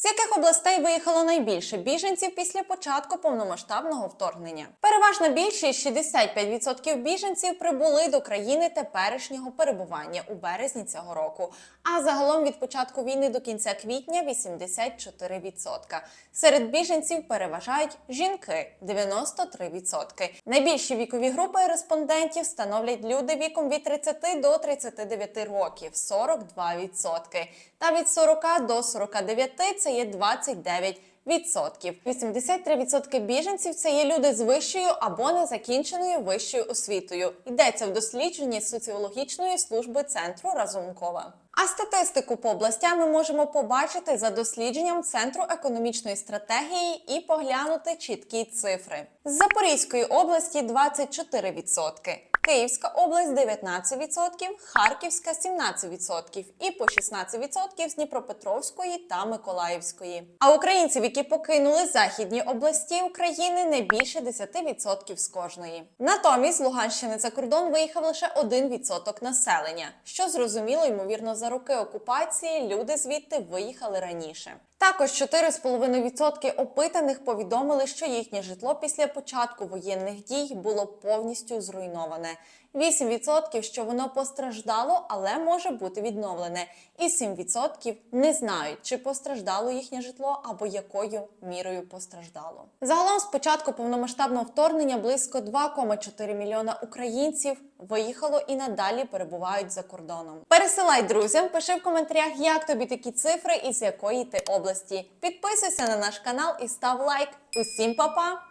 З яких областей виїхало найбільше біженців після початку повномасштабного вторгнення? Переважна більшість 65% біженців прибули до країни теперішнього перебування у березні цього року. А загалом від початку війни до кінця квітня 84%. Серед біженців переважають жінки 93%. Найбільші вікові групи респондентів становлять люди віком від 30 до 39 років 42%. Та від 40 до 49 це є 29%. Відсотків 83% біженців це є люди з вищою або незакінченою вищою освітою. Йдеться в дослідженні соціологічної служби центру Разумкова. А статистику по областям ми можемо побачити за дослідженням Центру економічної стратегії і поглянути чіткі цифри. З Запорізької області 24%. Київська область 19%, Харківська 17% і по 16% з Дніпропетровської та Миколаївської. А українців, які покинули західні області України, не більше 10% з кожної. Натомість з Луганщини за кордон виїхав лише 1% населення, що зрозуміло, ймовірно, за роки окупації люди звідти виїхали раніше. Також 4,5% опитаних повідомили, що їхнє житло після початку воєнних дій було повністю зруйноване. 8% що воно постраждало, але може бути відновлене. І 7% не знають, чи постраждало їхнє житло або якою мірою постраждало. Загалом з початку повномасштабного вторгнення близько 2,4 мільйона українців виїхало і надалі перебувають за кордоном. Пересилай друзям, пиши в коментарях, як тобі такі цифри і з якої ти області. Підписуйся на наш канал і став лайк. Усім па-па!